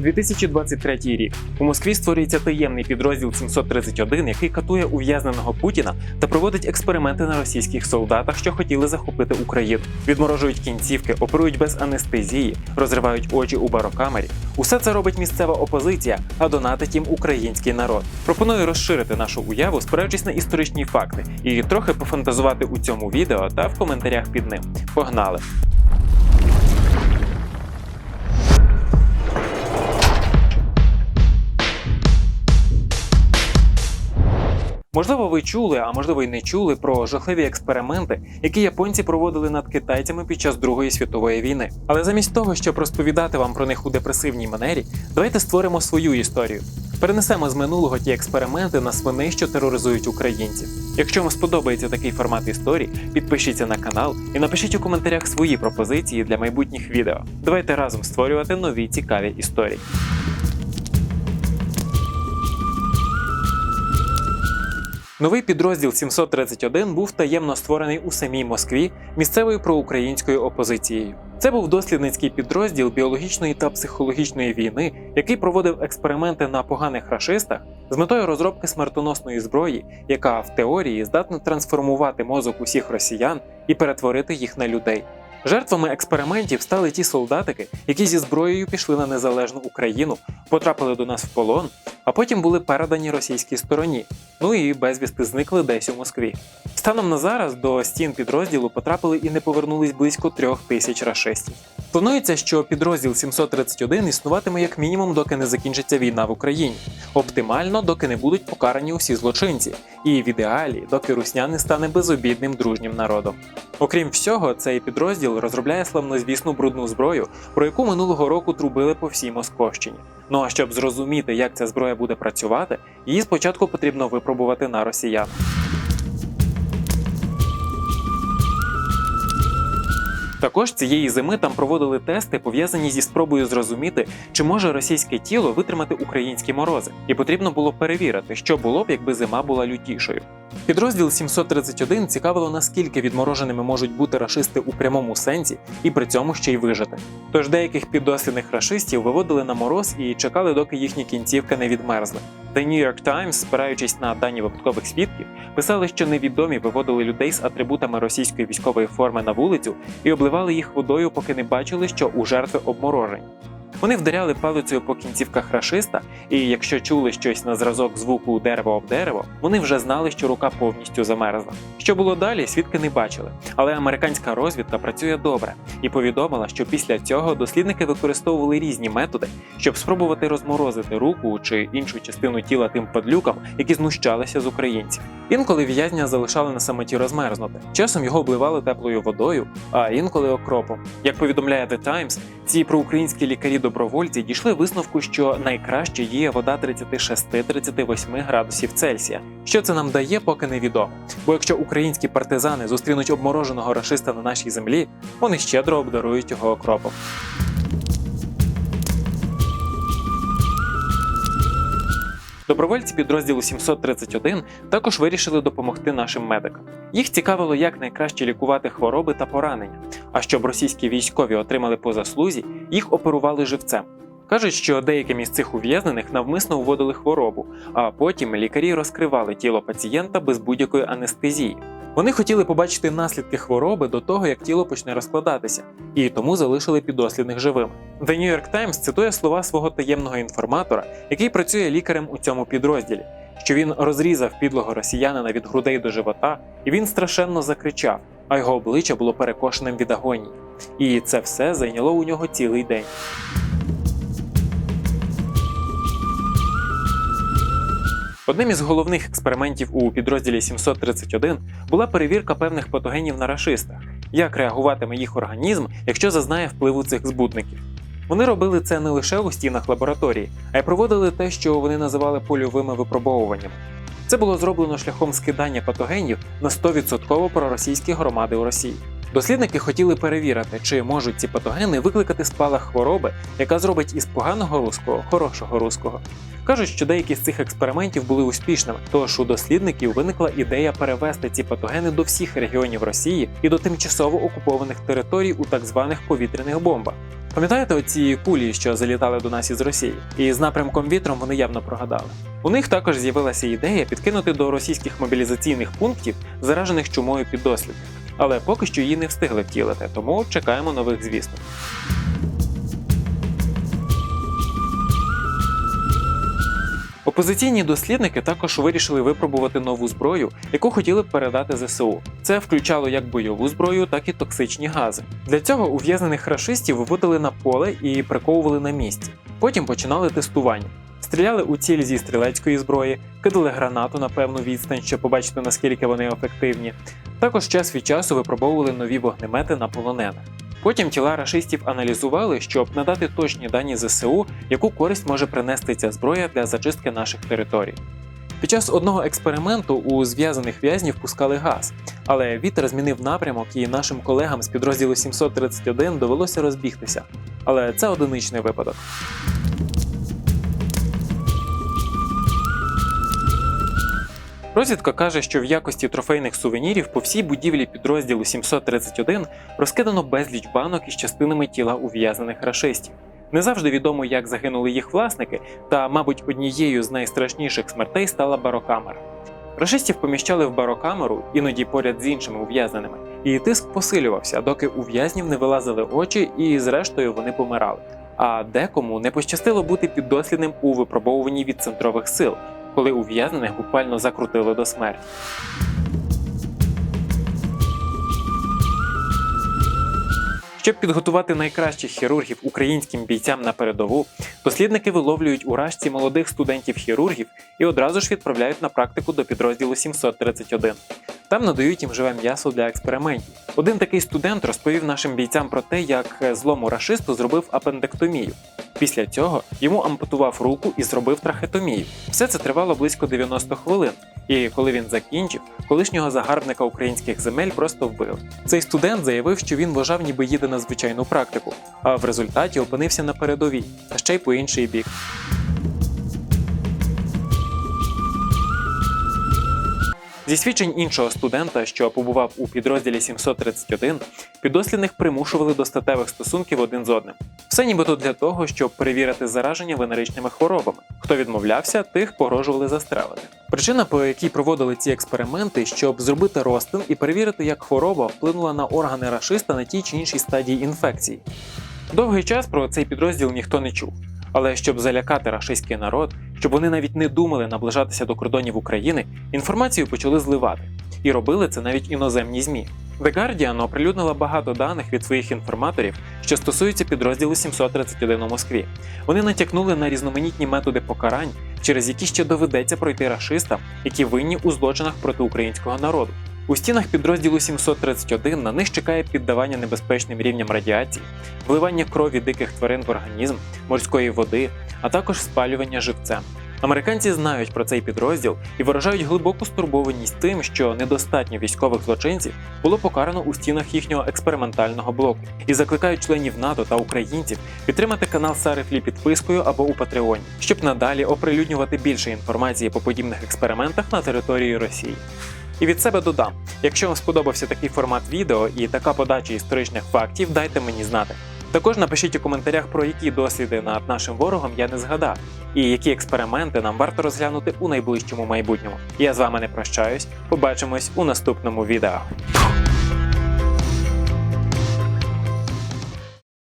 2023 рік. У Москві створюється таємний підрозділ 731, який катує ув'язненого Путіна та проводить експерименти на російських солдатах, що хотіли захопити Україну. Відморожують кінцівки, оперують без анестезії, розривають очі у барокамері. Усе це робить місцева опозиція, а донатить їм український народ. Пропоную розширити нашу уяву, спираючись на історичні факти, і трохи пофантазувати у цьому відео та в коментарях під ним. Погнали! Можливо, ви чули, а можливо й не чули про жахливі експерименти, які японці проводили над китайцями під час Другої світової війни. Але замість того, щоб розповідати вам про них у депресивній манері, давайте створимо свою історію. Перенесемо з минулого ті експерименти на свиней, що тероризують українців. Якщо вам сподобається такий формат історій, підпишіться на канал і напишіть у коментарях свої пропозиції для майбутніх відео. Давайте разом створювати нові цікаві історії. Новий підрозділ 731 був таємно створений у самій Москві місцевою проукраїнською опозицією. Це був дослідницький підрозділ біологічної та психологічної війни, який проводив експерименти на поганих рашистах з метою розробки смертоносної зброї, яка в теорії здатна трансформувати мозок усіх росіян і перетворити їх на людей. Жертвами експериментів стали ті солдатики, які зі зброєю пішли на незалежну Україну, потрапили до нас в полон, а потім були передані російській стороні, ну і безвісти зникли десь у Москві. Станом на зараз до стін підрозділу потрапили і не повернулись близько трьох тисяч рашистів. Планується, що підрозділ 731 існуватиме як мінімум, доки не закінчиться війна в Україні, оптимально, доки не будуть покарані усі злочинці, і в ідеалі, доки русня не стане безобідним дружнім народом. Окрім всього, цей підрозділ розробляє славнозвісну брудну зброю, про яку минулого року трубили по всій Московщині. Ну а щоб зрозуміти, як ця зброя буде працювати, її спочатку потрібно випробувати на росіян. Також цієї зими там проводили тести, пов'язані зі спробою зрозуміти, чи може російське тіло витримати українські морози, і потрібно було перевірити, що було б, якби зима була лютішою. Підрозділ 731 цікавило, наскільки відмороженими можуть бути рашисти у прямому сенсі і при цьому ще й вижити. Тож деяких піддослідних рашистів виводили на мороз і чекали, доки їхні кінцівки не відмерзли. The New York Times, спираючись на дані випадкових свідків, писали, що невідомі виводили людей з атрибутами російської військової форми на вулицю і обливали їх водою, поки не бачили, що у жертви обморожень. Вони вдаряли палицею по кінцівках рашиста, і якщо чули щось на зразок звуку дерево об дерево, вони вже знали, що рука повністю замерзла. Що було далі, свідки не бачили, але американська розвідка працює добре і повідомила, що після цього дослідники використовували різні методи, щоб спробувати розморозити руку чи іншу частину тіла тим падлюкам, які знущалися з українців. Інколи в'язня залишали на самоті розмерзнути. Часом його обливали теплою водою, а інколи окропом. Як повідомляє The Times, ці проукраїнські лікарі-добровольці дійшли висновку, що найкраще є вода 36-38 градусів Цельсія. Що це нам дає, поки невідомо. Бо якщо українські партизани зустрінуть обмороженого рашиста на нашій землі, вони щедро обдарують його окропом. Добровольці підрозділу 731 також вирішили допомогти нашим медикам. Їх цікавило, як найкраще лікувати хвороби та поранення. А щоб російські військові отримали по заслузі, їх оперували живцем. Кажуть, що деяким із цих ув'язнених навмисно вводили хворобу, а потім лікарі розкривали тіло пацієнта без будь-якої анестезії. Вони хотіли побачити наслідки хвороби до того, як тіло почне розкладатися, і тому залишили підослідних живими. The New York Times цитує слова свого таємного інформатора, який працює лікарем у цьому підрозділі, що він розрізав підлого росіянина від грудей до живота, і він страшенно закричав, а його обличчя було перекошеним від агонії. І це все зайняло у нього цілий день. Одним із головних експериментів у підрозділі 731 була перевірка певних патогенів на рашистах, як реагуватиме їх організм, якщо зазнає впливу цих збутників. Вони робили це не лише у стінах лабораторії, а й проводили те, що вони називали польовими випробовуваннями. Це було зроблено шляхом скидання патогенів на 100% проросійські громади у Росії. Дослідники хотіли перевірити, чи можуть ці патогени викликати спалах хвороби, яка зробить із поганого руського хорошого руського. Кажуть, що деякі з цих експериментів були успішними, тож у дослідників виникла ідея перевести ці патогени до всіх регіонів Росії і до тимчасово окупованих територій у так званих повітряних бомбах. Пам'ятаєте оці кулі, що залітали до нас із Росії? І з напрямком вітром вони явно прогадали. У них також з'явилася ідея підкинути до російських мобілізаційних пунктів заражених чумою піддослідних. Але поки що її не встигли втілити, тому чекаємо нових звісток. Опозиційні дослідники також вирішили випробувати нову зброю, яку хотіли б передати ЗСУ. Це включало як бойову зброю, так і токсичні гази. Для цього ув'язнених рашистів виводили на поле і приковували на місці. Потім починали тестування. Стріляли у ціль зі стрілецької зброї, кидали гранату на певну відстань, щоб побачити наскільки вони ефективні. Також час від часу випробовували нові вогнемети на полонених. Потім тіла рашистів аналізували, щоб надати точні дані ЗСУ, яку користь може принести ця зброя для зачистки наших територій. Під час одного експерименту у зв'язаних в'язнів пускали газ, але вітер змінив напрямок, і нашим колегам з підрозділу 731 довелося розбігтися. Але це одиничний випадок. Розвідка каже, що в якості трофейних сувенірів по всій будівлі підрозділу 731 розкидано безліч банок із частинами тіла ув'язнених рашистів. Не завжди відомо, як загинули їх власники, та, мабуть, однією з найстрашніших смертей стала барокамера. Рашистів поміщали в барокамеру, іноді поряд з іншими ув'язненими, і тиск посилювався, доки у в'язнів не вилазили очі, і зрештою вони помирали. А декому не пощастило бути піддослідним у випробовуванні від центрових сил, коли ув'язнених буквально закрутили до смерті. Щоб підготувати найкращих хірургів українським бійцям на передову, дослідники виловлюють у рашці молодих студентів-хірургів і одразу ж відправляють на практику до підрозділу 731. Там надають їм живе м'ясо для експериментів. Один такий студент розповів нашим бійцям про те, як злому рашисту зробив апендектомію. Після цього йому ампутував руку і зробив трахетомію. Все це тривало близько 90 хвилин. І коли він закінчив, колишнього загарбника українських земель просто вбили. Цей студент заявив, що він вважав, ніби їде на звичайну практику, а в результаті опинився на передовій, а ще й по інший бік. Зі свідчень іншого студента, що побував у підрозділі 731, підослідних примушували до статевих стосунків один з одним. Все нібито для того, щоб перевірити зараження венеричними хворобами. Хто відмовлявся, тих погрожували застрелити. Причина, по якій проводили ці експерименти, щоб зробити розтин і перевірити, як хвороба вплинула на органи рашиста на тій чи іншій стадії інфекції. Довгий час про цей підрозділ ніхто не чув. Але щоб залякати рашистський народ, щоб вони навіть не думали наближатися до кордонів України, інформацію почали зливати. І робили це навіть іноземні ЗМІ. The Guardian оприлюднила багато даних від своїх інформаторів, що стосуються підрозділу 731 у Москві. Вони натякнули на різноманітні методи покарань, через які ще доведеться пройти рашистам, які винні у злочинах проти українського народу. У стінах підрозділу 731 на них чекає піддавання небезпечним рівням радіації, вливання крові диких тварин в організм, морської води, а також спалювання живцем. Американці знають про цей підрозділ і виражають глибоку стурбованість тим, що недостатньо військових злочинців було покарано у стінах їхнього експериментального блоку, і закликають членів НАТО та українців підтримати канал Сарифлі підпискою або у Патреоні, щоб надалі оприлюднювати більше інформації по подібних експериментах на території Росії. І від себе додам: якщо вам сподобався такий формат відео і така подача історичних фактів, дайте мені знати. Також напишіть у коментарях, про які досліди над нашим ворогом я не згадав, і які експерименти нам варто розглянути у найближчому майбутньому. Я з вами не прощаюсь. Побачимось у наступному відео.